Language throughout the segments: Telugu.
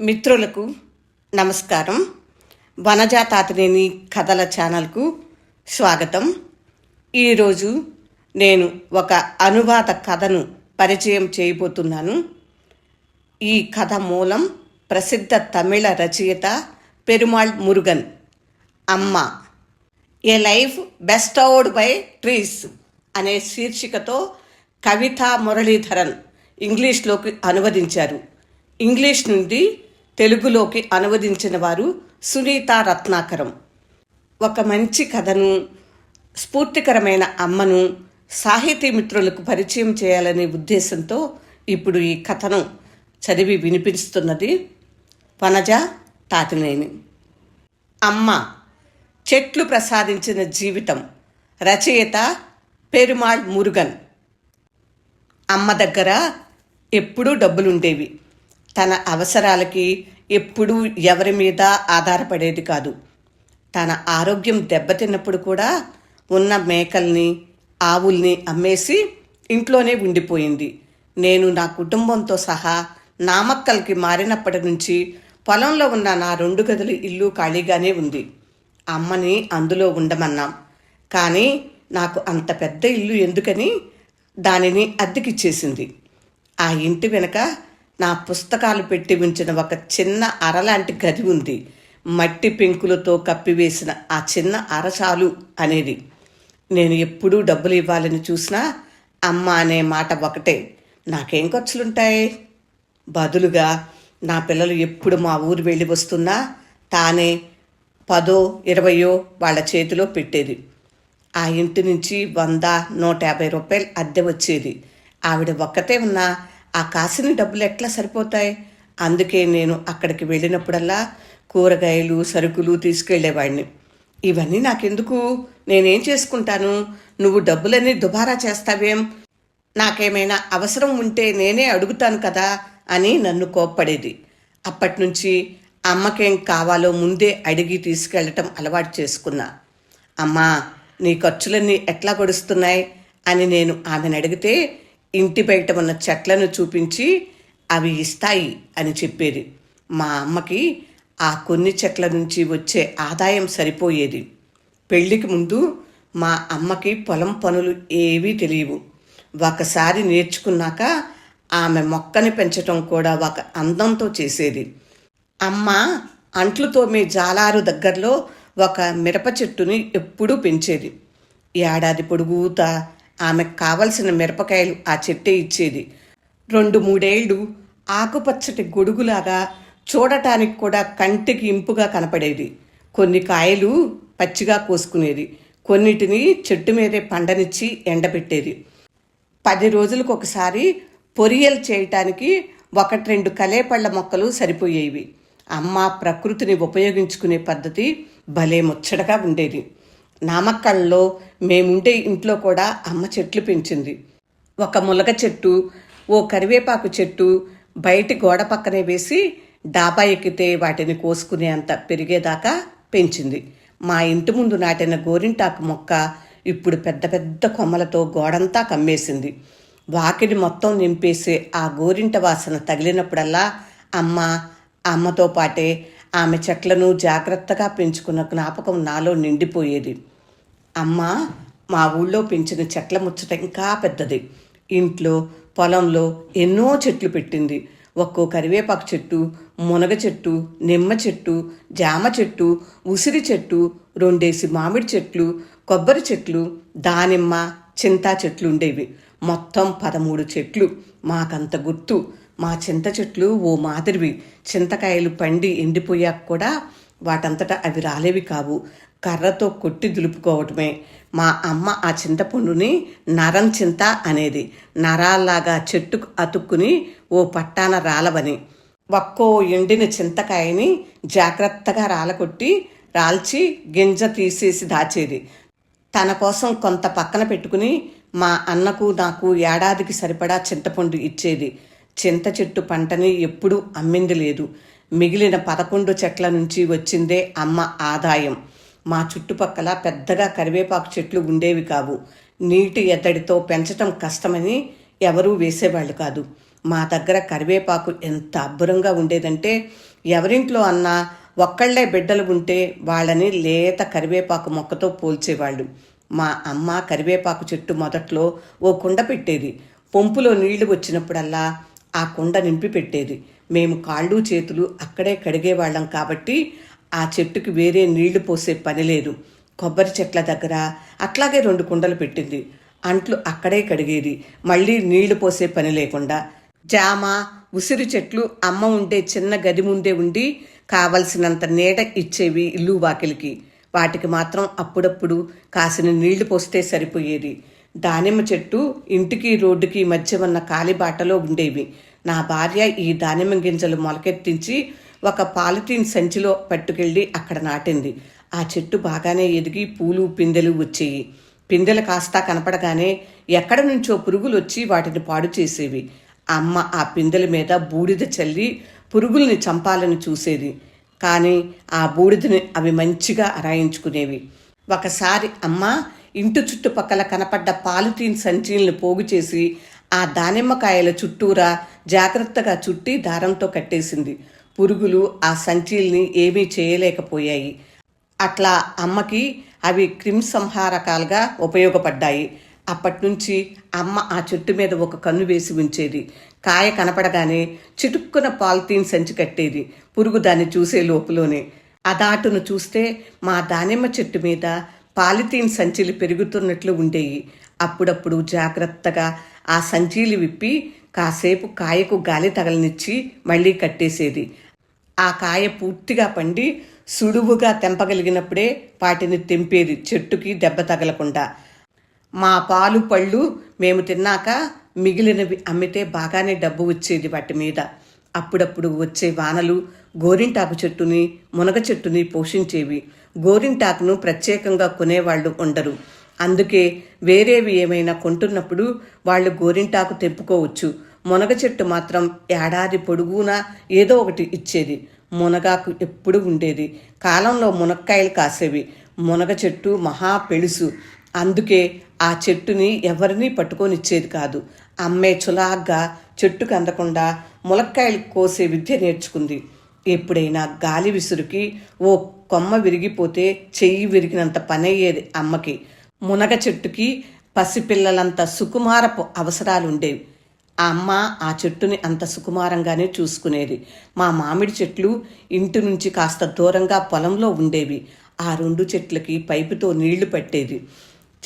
మిత్రులకు నమస్కారం. వనజాతాతనేని కథల ఛానల్కు స్వాగతం. ఈరోజు నేను ఒక అనువాద కథను పరిచయం చేయబోతున్నాను. ఈ కథ మూలం ప్రసిద్ధ తమిళ రచయిత పెరుమాళ్ మురుగన్. అమ్మ ఏ లైఫ్ అవుడ్ బై ట్రీస్ అనే శీర్షికతో కవితా మురళీధరన్ ఇంగ్లీష్లోకి అనువదించారు. ఇంగ్లీష్ నుండి తెలుగులోకి అనువదించిన వారు సునీత రత్నాకరం. ఒక మంచి కథను స్ఫూర్తికరమైన అమ్మను సాహితీ మిత్రులకు పరిచయం చేయాలనే ఉద్దేశంతో ఇప్పుడు ఈ కథను చదివి వినిపిస్తున్నది వనజ తాతినేని. అమ్మ చెట్లు ప్రసాదించిన జీవితం రచయిత పెరుమాళ్ మురుగన్. అమ్మ దగ్గర ఎప్పుడూ డబ్బులుండేవి. తన అవసరాలకి ఎప్పుడూ ఎవరి మీద ఆధారపడేది కాదు. తన ఆరోగ్యం దెబ్బతిన్నప్పుడు కూడా ఉన్న మేకల్ని ఆవుల్ని అమ్మేసి ఇంట్లోనే ఉండిపోయింది. నేను నా కుటుంబంతో సహా నామక్కల్కి మారినప్పటి నుంచి పొలంలో ఉన్న నా రెండు గదులు ఇల్లు ఖాళీగానే ఉంది. అమ్మని అందులో ఉండమన్నాం. కానీ నాకు అంత పెద్ద ఇల్లు ఎందుకని దానిని అద్దెకిచ్చేసింది. ఆ ఇంటి వెనక నా పుస్తకాలు పెట్టి ఉంచిన ఒక చిన్న అరలాంటి గది ఉంది. మట్టి పెంకులతో కప్పివేసిన ఆ చిన్న అరచాలు అనేది. నేను ఎప్పుడూ డబ్బులు ఇవ్వాలని చూసినా అమ్మ అనే మాట ఒకటే. నాకేం ఖర్చులుంటాయి? బదులుగా నా పిల్లలు ఎప్పుడు మా ఊరు వెళ్ళి వస్తున్నా తానే పదో ఇరవయో వాళ్ళ చేతిలో పెట్టేది. ఆ ఇంటి నుంచి వంద నూట యాభై రూపాయలు అద్దె వచ్చేది. ఆవిడ ఒక్కతే ఉన్నా ఆ కాసిన డబ్బులు ఎట్లా సరిపోతాయి? అందుకే నేను అక్కడికి వెళ్ళినప్పుడల్లా కూరగాయలు సరుకులు తీసుకెళ్ళేవాడిని ఇవన్నీ నాకెందుకు? నేనేం చేసుకుంటాను? నువ్వు డబ్బులన్నీ దుబారా చేస్తావేం? నాకేమైనా అవసరం ఉంటే నేనే అడుగుతాను కదా? అని నన్ను కోప్పడేది. అప్పటినుంచి అమ్మకేం కావాలో ముందే అడిగి తీసుకెళ్ళటం అలవాటు చేసుకున్నా. అమ్మా నీ ఖర్చులన్నీ ఎట్లా గడుస్తున్నాయి? అని నేను ఆమెను అడిగితే ఇంటి బయట ఉన్న చెట్లను చూపించి అవి ఇస్తాయి అని చెప్పేది. మా అమ్మకి ఆ కొన్ని చెట్ల నుంచి వచ్చే ఆదాయం సరిపోయేది. పెళ్ళికి ముందు మా అమ్మకి పొలం పనులు ఏవీ తెలియవు. ఒకసారి నేర్చుకున్నాక ఆమె మొక్కని పెంచటం కూడా ఒక అందంతో చేసేది. అమ్మ అంట్లు తోమే జాలారు దగ్గరలో ఒక మిరప చెట్టుని ఎప్పుడూ పెంచేది. ఏడాది పొడుగుతా ఆమెకు కావలసిన మిరపకాయలు ఆ చెట్టే ఇచ్చేది. రెండు మూడేళ్ళు ఆకుపచ్చటి గొడుగులాగా చూడటానికి కూడా కంటికి ఇంపుగా కనపడేది. కొన్ని కాయలు పచ్చిగా కోసుకునేది. కొన్నిటిని చెట్టు మీదే పండనిచ్చి ఎండబెట్టేది. పది రోజులకు ఒకసారి పొరియలు చేయటానికి ఒకటి రెండు కలేపళ్ళ మొక్కలు సరిపోయేవి. అమ్మ ప్రకృతిని ఉపయోగించుకునే పద్ధతి భలే ముచ్చటగా ఉండేది. నామక్కల్లో మేముండే ఇంట్లో కూడా అమ్మ చెట్లు పెంచింది. ఒక ములగ చెట్టు ఓ కరివేపాకు చెట్టు బయటి గోడ పక్కనే వేసి డాబా ఎక్కితే వాటిని కోసుకునే అంత పెరిగేదాకా పెంచింది. మా ఇంటి ముందు నాటిన గోరింటాకు మొక్క ఇప్పుడు పెద్ద పెద్ద కొమ్మలతో గోడంతా కమ్మేసింది. వాకిలి మొత్తం నింపేసే ఆ గోరింట వాసన తగిలినప్పుడల్లా అమ్మ అమ్మతో పాటే ఆమె చెట్లను జాగ్రత్తగా పెంచుకున్న జ్ఞాపకం నాలో నిండిపోయేది. అమ్మ మా ఊళ్ళో పెంచిన చెట్ల ముచ్చట ఇంకా పెద్దది. ఇంట్లో పొలంలో ఎన్నో చెట్లు పెట్టింది. ఒక్కో కరివేపాకు చెట్టు మునగ చెట్టు నిమ్మ చెట్టు జామ చెట్టు ఉసిరి చెట్టు రెండేసి మామిడి చెట్లు కొబ్బరి చెట్లు దానిమ్మ చింతా చెట్లు ఉండేవి. మొత్తం పదమూడు చెట్లు. మాకంత గుర్తు. మా చింత చెట్లు ఓ మాదిరివి. చింతకాయలు పండి ఎండిపోయాక కూడా వాటంతటా అవి రాలేవి కావు. కర్రతో కొట్టి దులుపుకోవటమే. మా అమ్మ ఆ చింతపండుని నరం చింత అనేది. నరాల్లాగా చెట్టుకు అతుక్కుని ఓ పట్టాన రాలవని. ఒక్కో ఎండిన చింతకాయని జాగ్రత్తగా రాలకొట్టి రాల్చి గింజ తీసేసి దాచేది. తన కోసం కొంత పక్కన పెట్టుకుని మా అన్నకు నాకు ఏడాదికి సరిపడా చింతపండు ఇచ్చేది. చింత చెట్టు పంటని ఎప్పుడూ అమ్మింది లేదు. మిగిలిన పదకొండు చెట్ల నుంచి వచ్చిందే అమ్మ ఆదాయం. మా చుట్టుపక్కల పెద్దగా కరివేపాకు చెట్లు ఉండేవి కావు. నీటి ఎద్దడితో పెంచటం కష్టమని ఎవరూ వేసేవాళ్ళు కాదు. మా దగ్గర కరివేపాకు ఎంత అబ్బురంగా ఉండేదంటే ఎవరింట్లో అన్నా ఒక్కళ్ళే బిడ్డలు ఉంటే వాళ్ళని లేత కరివేపాకు మొక్కతో పోల్చేవాళ్ళు. మా అమ్మ కరివేపాకు చెట్టు మొదట్లో ఓ కుండ పెట్టేది. పొంపులో నీళ్ళు వచ్చినప్పుడల్లా ఆ కుండ నింపి పెట్టేది. మేము కాళ్ళు చేతులు అక్కడే కడిగేవాళ్ళం కాబట్టి ఆ చెట్టుకి వేరే నీళ్ళు పోసే పని లేదు. కొబ్బరి చెట్ల దగ్గర అట్లాగే రెండు కుండలు పెట్టింది. అంట్లు అక్కడే కడిగేది. మళ్ళీ నీళ్ళు పోసే పని లేకుండా జామ ఉసిరి చెట్లు అమ్మ ఉండే చిన్న గది ముందే ఉండి కావలసినంత నీడ ఇచ్చేవి ఇల్లు వాకిలికి. వాటికి మాత్రం అప్పుడప్పుడు కాసిన నీళ్ళు పోస్తే సరిపోయేది. దానిమ్మ చెట్టు ఇంటికి రోడ్డుకి మధ్య ఉన్న కాలిబాటలో ఉండేవి. నా భార్య ఈ దానిమ్మ గింజలు మొలకెత్తించి ఒక పాలిథీన్ సంచిలో పట్టుకెళ్ళి అక్కడ నాటింది. ఆ చెట్టు బాగానే ఎదిగి పూలు పిందెలు వచ్చేయి. పిందెలు కాస్తా కనపడగానే ఎక్కడ నుంచో పురుగులు వచ్చి వాటిని పాడు చేసేవి. అమ్మ ఆ పిందెల మీద బూడిద చల్లి పురుగుల్ని చంపాలని చూసేది. కానీ ఆ బూడిదని అవి మంచిగా అరాయించుకునేవి. ఒకసారి అమ్మ ఇంటి చుట్టుపక్కల కనపడ్డ పాలిథీన్ సంచీలను పోగు చేసి ఆ దానిమ్మకాయల చుట్టూరా జాగ్రత్తగా చుట్టి దారంతో కట్టేసింది. పురుగులు ఆ సంచీల్ని ఏమీ చేయలేకపోయాయి. అట్లా అమ్మకి అవి క్రిమిసంహారకాలుగా ఉపయోగపడ్డాయి. అప్పటి నుంచి అమ్మ ఆ చెట్టు మీద ఒక కన్ను వేసి ఉంచేది. కాయ కనపడగానే చిటుక్కున పాలిథీన్ సంచి కట్టేది పురుగు దాన్ని చూసే లోపులోనే. అదాటును చూస్తే మా దానిమ్మ చెట్టు మీద పాలిథీన్ సంచులు పెరుగుతున్నట్లు ఉండేవి అప్పుడప్పుడు జాగ్రత్తగా ఆ సంచీలు విప్పి కాసేపు కాయకు గాలి తగలనిచ్చి మళ్ళీ కట్టేసేది. ఆ కాయ పూర్తిగా పండి సుడువుగా తెంపగలిగినప్పుడే వాటిని తెంపేది చెట్టుకి దెబ్బ తగలకుండా. మా పాలు పళ్ళు మేము తిన్నాక మిగిలినవి అమ్మితే బాగానే డబ్బు వచ్చేది వాటి మీద. అప్పుడప్పుడు వచ్చే వానలు గోరింటాకు చెట్టుని మునగ చెట్టుని పోషించేవి. గోరింటాకును ప్రత్యేకంగా కొనేవాళ్ళు ఉండరు. అందుకే వేరేవి ఏమైనా కొంటున్నప్పుడు వాళ్ళు గోరింటాకు తెంపుకోవచ్చు. మునగ చెట్టు మాత్రం ఏడాది పొడుగునా ఏదో ఒకటి ఇచ్చేది. మునగాకు ఎప్పుడు ఉండేది. కాలంలో మునక్కాయలు కాసేవి. మునగ చెట్టు మహా పెలుసు. అందుకే ఆ చెట్టుని ఎవరినీ పట్టుకొనిచ్చేది కాదు. అమ్మే చులాగ్గా చెట్టుకు అందకుండా ములక్కాయలు కోసే విద్య నేర్చుకుంది. ఎప్పుడైనా గాలి విసురుకి ఓ కొమ్మ విరిగిపోతే చెయ్యి విరిగినంత పనయ్యేది అమ్మకి. మునగ చెట్టుకి పసిపిల్లలంత సుకుమారపు అవసరాలుండేవి. ఆ అమ్మ ఆ చెట్టుని అంత సుకుమారంగానే చూసుకునేది. మా మామిడి చెట్లు ఇంటి నుంచి కాస్త దూరంగా పొలంలో ఉండేవి. ఆ రెండు చెట్లకి పైపుతో నీళ్ళు పట్టేది.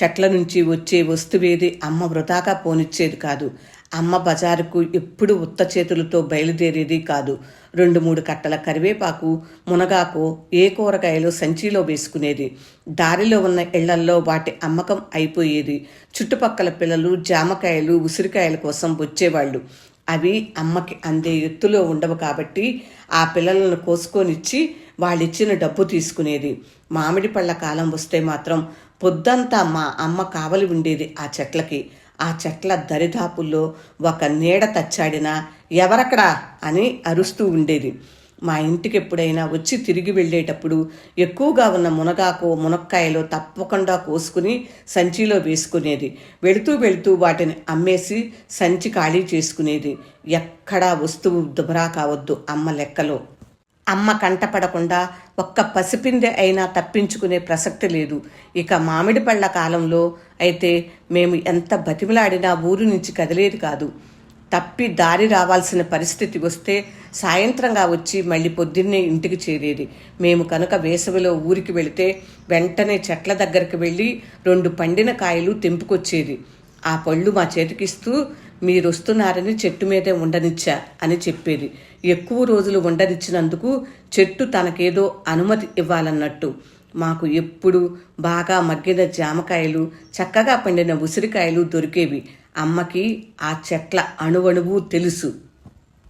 చెట్ల నుంచి వచ్చే వస్తువేది అమ్మ వృధాగా పోనిచ్చేది కాదు. అమ్మ బజారుకు ఎప్పుడు ఉత్త చేతులతో బయలుదేరేది కాదు. రెండు మూడు కట్టల కరివేపాకు మునగాకు ఏ కూరగాయలు సంచిలో వేసుకునేది. దారిలో ఉన్న ఇళ్ళల్లో వాటి అమ్మకం అయిపోయేది. చుట్టుపక్కల పిల్లలు జామకాయలు ఉసిరికాయల కోసం వచ్చేవాళ్ళు. అవి అమ్మకి అందే ఎత్తులో ఉండవు కాబట్టి ఆ పిల్లలను కోసుకొనిచ్చి వాళ్ళిచ్చిన డబ్బు తీసుకునేది. మామిడి పళ్ళ కాలం వస్తే మాత్రం పొద్దంతా మా అమ్మ కావలి ఉండేది ఆ చెట్లకి. ఆ చెట్ల దరిదాపుల్లో ఒక నీడ తచ్చాడినా ఎవరక్కడా అని అరుస్తూ ఉండేది. మా ఇంటికి ఎప్పుడైనా వచ్చి తిరిగి వెళ్ళేటప్పుడు ఎక్కువగా ఉన్న మునగాకు మునక్కాయలు తప్పకుండా కోసుకుని సంచిలో వేసుకునేది. వెళుతూ వెళుతూ వాటిని అమ్మేసి సంచి ఖాళీ చేసుకునేది. ఎక్కడా వస్తువు దుబరా కావద్దు అమ్మ లెక్కలో. అమ్మ కంటపడకుండా ఒక్క పసిపిందె అయినా తప్పించుకునే ప్రసక్తి లేదు. ఇక మామిడి పళ్ళ కాలంలో అయితే మేము ఎంత బతిమలాడినా ఊరు నుంచి కదిలేది కాదు. తప్పి దారి రావాల్సిన పరిస్థితి వస్తే సాయంత్రంగా వచ్చి మళ్ళీ పొద్దున్నే ఇంటికి చేరేది. మేము కనుక వేసవిలో ఊరికి వెళితే వెంటనే చెట్ల దగ్గరికి వెళ్ళి రెండు పండిన కాయలు తెంపుకొచ్చేది. ఆ పళ్ళు మా చేతికిస్తూ మీరు వస్తున్నారని చెట్టు మీదే ఉండనిచ్చా అని చెప్పేది. ఎక్కువ రోజులు ఉండనిచ్చినందుకు చెట్టు తనకేదో అనుమతి ఇవ్వాలన్నట్టు. మాకు ఎప్పుడు బాగా మగ్గిన జామకాయలు చక్కగా పండిన ఉసిరికాయలు దొరికేవి. అమ్మకి ఆ చెట్ల అణువణువు తెలుసు.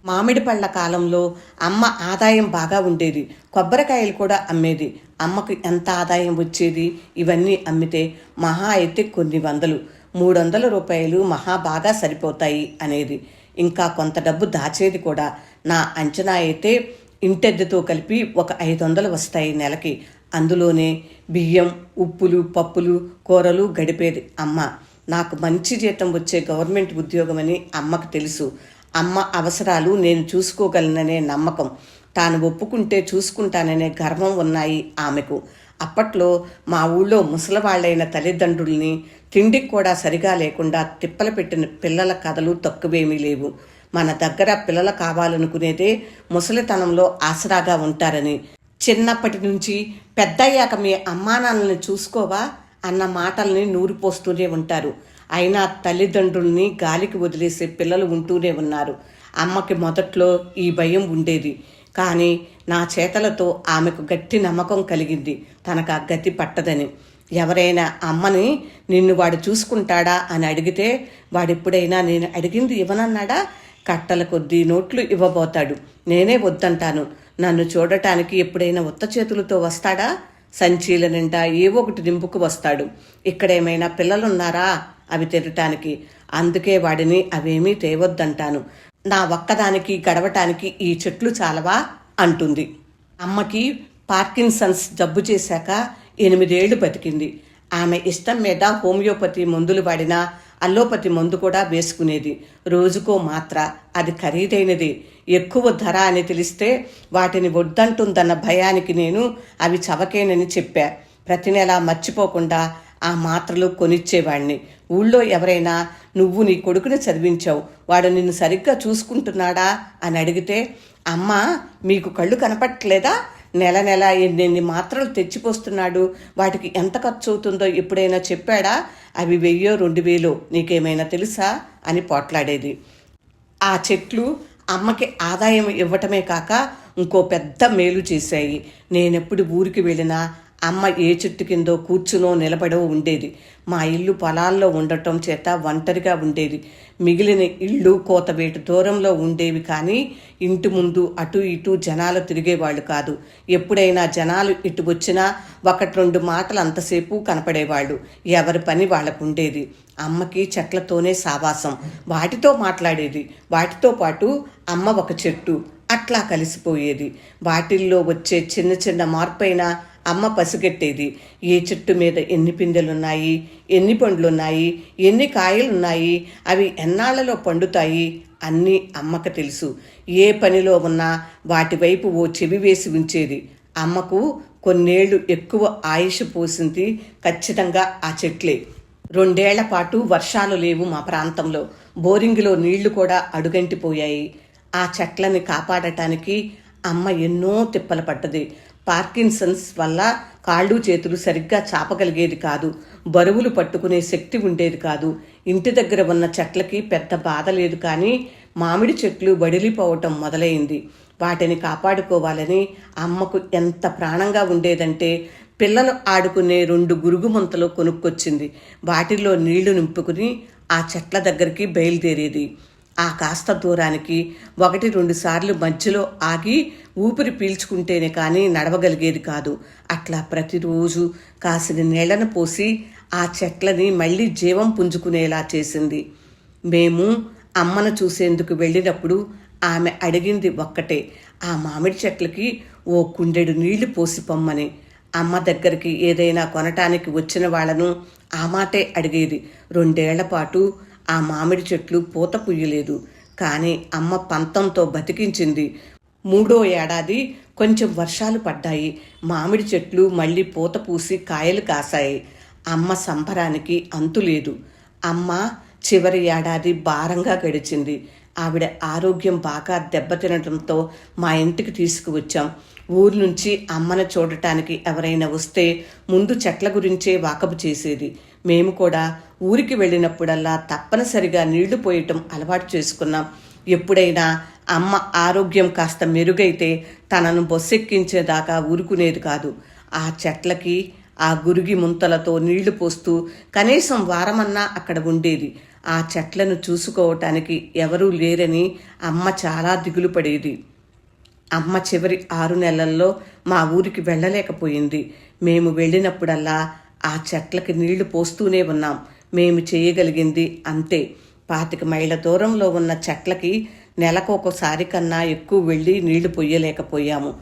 మామిడి పళ్ళ కాలంలో అమ్మ ఆదాయం బాగా ఉండేది. కొబ్బరికాయలు కూడా అమ్మేది. అమ్మకు ఎంత ఆదాయం వచ్చేది? ఇవన్నీ అమ్మితే మహా అయితే కొన్ని వందలు. మూడు వందల రూపాయలు మహా బాగా సరిపోతాయి అనేది. ఇంకా కొంత డబ్బు దాచేది కూడా నా అంచనా అయితే ఇంటెద్దతో కలిపి ఒక ఐదు వందలు వస్తాయి నెలకి. అందులోనే బియ్యం ఉప్పులు పప్పులు కూరలు గడిపేది అమ్మ. నాకు మంచి జీతం వచ్చే గవర్నమెంట్ ఉద్యోగమని అమ్మకు తెలుసు. అమ్మ అవసరాలు నేను చూసుకోగలననే నమ్మకం. తాను ఒప్పుకుంటే చూసుకుంటాననే గర్వం ఉన్నాయి ఆమెకు. అప్పట్లో మా ఊళ్ళో ముసలవాళ్ళైన తల్లిదండ్రుల్ని తిండికి కూడా సరిగా లేకుండా తిప్పలు పెట్టిన పిల్లల కథలు తక్కువేమీ లేవు. మన దగ్గర పిల్లలు కావాలనుకునేదే ముసలితనంలో ఆసరాగా ఉంటారని. చిన్నప్పటి నుంచి పెద్దయ్యాక మీ అమ్మానాన్నల్ని చూసుకోవా అన్న మాటల్ని నూరిపోస్తూనే ఉంటారు. అయినా తల్లిదండ్రుల్ని గాలికి వదిలేసే పిల్లలు ఉంటూనే ఉన్నారు. అమ్మకి మొదట్లో ఈ భయం ఉండేది. కానీ నా చేతలతో ఆమెకు గట్టి నమ్మకం కలిగింది. తనకు ఆ గతి పట్టదని. ఎవరైనా అమ్మని నిన్ను వాడు చూసుకుంటాడా అని అడిగితే వాడెప్పుడైనా నేను అడిగింది ఇవ్వనన్నాడా? కట్టల కొద్దీ నోట్లు ఇవ్వబోతాడు. నేనే వద్దంటాను. నన్ను చూడటానికి ఎప్పుడైనా ఉత్త చేతులతో వస్తాడా? సంచీల నిండా ఏవో ఒకటి నింపుకు వస్తాడు. ఇక్కడేమైనా పిల్లలున్నారా? అవి తిరగటానికి అందుకే వాడిని అవేమీ తేవద్దంటాను. నా ఒక్కదానికి గడవటానికి ఈ చెట్లు చాలవా? అంటుంది. అమ్మకి పార్కిన్సన్స్ జబ్బు చేశాక ఎనిమిదేళ్ళు బతికింది. ఆమె ఇష్టం మీద హోమియోపతి మందులు వాడినా అల్లోపతి మందు కూడా వేసుకునేది. రోజుకో మాత్ర అది ఖరీదైనది. ఎక్కువ ధర అని తెలిస్తే వాటిని వద్దంటుందన్న భయానికి నేను అవి చవకేనని చెప్పా. ప్రతి నెలా మర్చిపోకుండా ఆ మాత్రలు కొనిచ్చేవాణ్ణి. ఊళ్ళో ఎవరైనా నువ్వు నీ కొడుకుని చదివించావు వాడు నిన్ను సరిగ్గా చూసుకుంటున్నాడా? అని అడిగితే అమ్మ మీకు కళ్ళు కనపట్లేదా నెల నెల ఎన్నెన్ని మాత్రలు తెచ్చిపోస్తున్నాడు? వాటికి ఎంత ఖర్చు అవుతుందో ఎప్పుడైనా చెప్పాడా? అవి వెయ్యో రెండు వేలో నీకేమైనా తెలుసా? అని పోట్లాడేది. ఆ చెట్లు అమ్మకి ఆదాయం ఇవ్వటమే కాక ఇంకో పెద్ద మేలు చేశాయి. నేనెప్పుడు ఊరికి వెళ్ళినా అమ్మ ఏ చెట్టు కిందో కూర్చునో నిలబడో ఉండేది. మా ఇల్లు పొలాల్లో ఉండటం చేత ఒంటరిగా ఉండేది. మిగిలిన ఇళ్ళు కోతవేటు దూరంలో ఉండేవి కానీ ఇంటి ముందు అటు ఇటు జనాలు తిరిగేవాళ్ళు కాదు. ఎప్పుడైనా జనాలు ఇటు వచ్చినా ఒకటి రెండు మాటలు అంతసేపు కనపడేవాళ్ళు. ఎవరి పని వాళ్ళకు ఉండేది. అమ్మకి చెట్లతోనే సావాసం. వాటితో మాట్లాడేది. వాటితో పాటు అమ్మ ఒక చెట్టు. అట్లా కలిసిపోయేది. వాటిల్లో వచ్చే చిన్న చిన్న మార్పైనా అమ్మ పసిగట్టేది. ఏ చెట్టు మీద ఎన్ని పిందెలున్నాయి? ఎన్ని పండ్లున్నాయి? ఎన్ని కాయలున్నాయి? అవి ఎన్నాళ్ళలో పండుతాయి? అన్నీ అమ్మకు తెలుసు. ఏ పనిలో ఉన్నా వాటి వైపు ఓ చెవి వేసి ఉంచేది. అమ్మకు కొన్నేళ్ళు ఎక్కువ ఆయుష్ పోసింది ఖచ్చితంగా ఆ చెట్లే. రెండేళ్ళ పాటు వర్షాలు లేవు మా ప్రాంతంలో. బోరింగ్లో నీళ్ళు కూడా అడుగంటిపోయాయి. ఆ చెట్లని కాపాడటానికి అమ్మ ఎన్నో తిప్పలు పడ్డది. పార్కిన్సన్స్ వల్ల కాళ్ళు చేతులు సరిగ్గా చాపగలిగేది కాదు. బరువులు పట్టుకునే శక్తి ఉండేది కాదు. ఇంటి దగ్గర ఉన్న చెట్లకి పెద్ద బాధ లేదు కానీ మామిడి చెట్లు బడిలిపోవటం మొదలైంది. వాటిని కాపాడుకోవాలని అమ్మకు ఎంత ప్రాణంగా ఉండేదంటే పిల్లలు ఆడుకునే రెండు గురుగు ముంతలు కొనుక్కొచ్చింది. వాటిల్లో నీళ్ళు నింపుకుని ఆ చెట్ల దగ్గరికి బయలుదేరేది. ఆ కాస్త దూరానికి ఒకటి రెండు సార్లు మధ్యలో ఆగి ఊపిరి పీల్చుకుంటేనే కానీ నడవగలిగేది కాదు. అట్లా ప్రతిరోజు కాసిన నీళ్ళను పోసి ఆ చెట్లని మళ్ళీ జీవం పుంజుకునేలా చేసింది. మేము అమ్మను చూసేందుకు వెళ్ళినప్పుడు ఆమె అడిగింది ఒక్కటే. ఆ మామిడి చెట్లకి ఓ కుండెడు నీళ్ళు పోసి పొమ్మని. అమ్మ దగ్గరికి ఏదైనా కొనటానికి వచ్చిన వాళ్ళను ఆ మాటే అడిగేది. రెండేళ్ళ పాటు ఆ మామిడి చెట్లు పూత పుయ్యలేదు. కానీ అమ్మ పంతంతో బతికించింది. మూడో ఏడాది కొంచెం వర్షాలు పడ్డాయి. మామిడి చెట్లు మళ్ళీ పూత పూసి కాయలు కాశాయి. అమ్మ సంబరానికి అంతులేదు అమ్మ చివరి ఏడాది భారంగా గడిచింది. ఆవిడ ఆరోగ్యం బాగా దెబ్బతినడంతో మా ఇంటికి తీసుకువచ్చాం. ఊరు నుంచి అమ్మను చూడటానికి ఎవరైనా వస్తే ముందు చెట్ల గురించే వాకపు చేసేది. మేము కూడా ఊరికి వెళ్ళినప్పుడల్లా తప్పనిసరిగా నీళ్ళు పోయటం అలవాటు చేసుకున్నాం. ఎప్పుడైనా అమ్మ ఆరోగ్యం కాస్త మెరుగైతే తనను బొస్సెక్కించేదాకా ఊరుకునేది కాదు. ఆ చెట్లకి ఆ గురిగి ముంతలతో నీళ్ళు పోస్తూ కనీసం వారమన్నా అక్కడ ఉండేది. ఆ చెట్లను చూసుకోవటానికి ఎవరూ లేరని అమ్మ చాలా దిగులు పడేది. అమ్మ చివరి ఆరు నెలల్లో మా ఊరికి వెళ్ళలేకపోయింది. మేము వెళ్ళినప్పుడల్లా ఆ చెట్లకి నీళ్ళు పోస్తూనే ఉన్నాం. మేము చేయగలిగింది అంతే. పాతిక మైళ్ళ దూరంలో ఉన్న చెట్లకి నెలకు ఒకసారి కన్నా ఎక్కువ వెళ్ళి నీళ్ళు పొయ్యలేకపోయాము.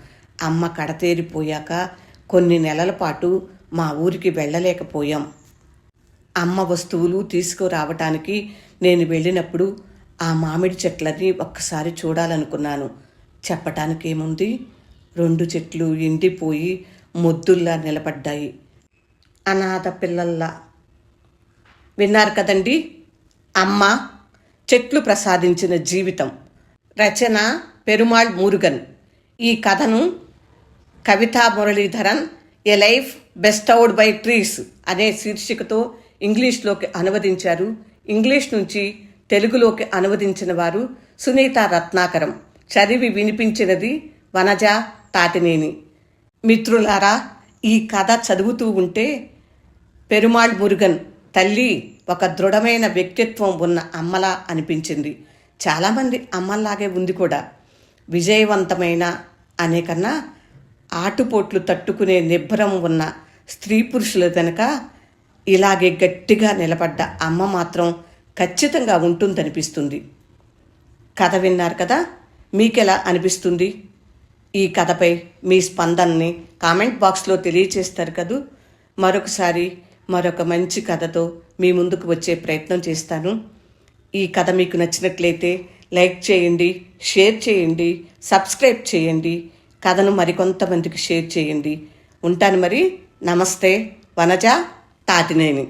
అమ్మ కడతేరిపోయాక కొన్ని నెలల పాటు మా ఊరికి వెళ్ళలేకపోయాం. అమ్మ వస్తువులు తీసుకురావటానికి నేను వెళ్ళినప్పుడు ఆ మామిడి చెట్లని ఒక్కసారి చూడాలనుకున్నాను. చెప్పటానికేముంది? రెండు చెట్లు ఎండిపోయి మొద్దుల్లా నిలబడ్డాయి. అనాథ పిల్లల్లా. విన్నారు కదండి? అమ్మ చెట్లు ప్రసాదించిన జీవితం. రచన పెరుమాళ్ మురుగన్. ఈ కథను Kavitha Muralidharan a life bestowed by trees అనే శీర్షికతో ఇంగ్లీష్లోకి అనువదించారు. ఇంగ్లీష్ నుంచి తెలుగులోకి అనువదించిన వారు సునీత రత్నాకరం. చదివి వినిపించినది వనజ తాటినేని. మిత్రులారా ఈ కథ చదువుతూ ఉంటే పెరుమాళ్ మురుగన్ తల్లి ఒక దృఢమైన వ్యక్తిత్వం ఉన్న అమ్మలా అనిపించింది. చాలామంది అమ్మలాగే ఉంది కూడా. విజయవంతమైన అనే కన్నా ఆటుపోట్లు తట్టుకునే నిబ్బరం ఉన్న స్త్రీ పురుషుల కనుక ఇలాగే గట్టిగా నిలబడ్డ అమ్మ మాత్రం ఖచ్చితంగా ఉంటుందనిపిస్తుంది. కథ విన్నారు కదా? మీకెలా అనిపిస్తుంది? ఈ కథపై మీ స్పందనని కామెంట్ బాక్స్లో తెలియచేస్తారు కదూ. మరొకసారి మరొక మంచి కథతో మీ ముందుకు వచ్చే ప్రయత్నం చేస్తాను. ఈ కథ మీకు నచ్చినట్లయితే లైక్ చేయండి షేర్ చేయండి సబ్స్క్రైబ్ చేయండి కథను మరికొంతమందికి షేర్ చేయండి. ఉంటాను మరి. నమస్తే. వనజ తాటినేని.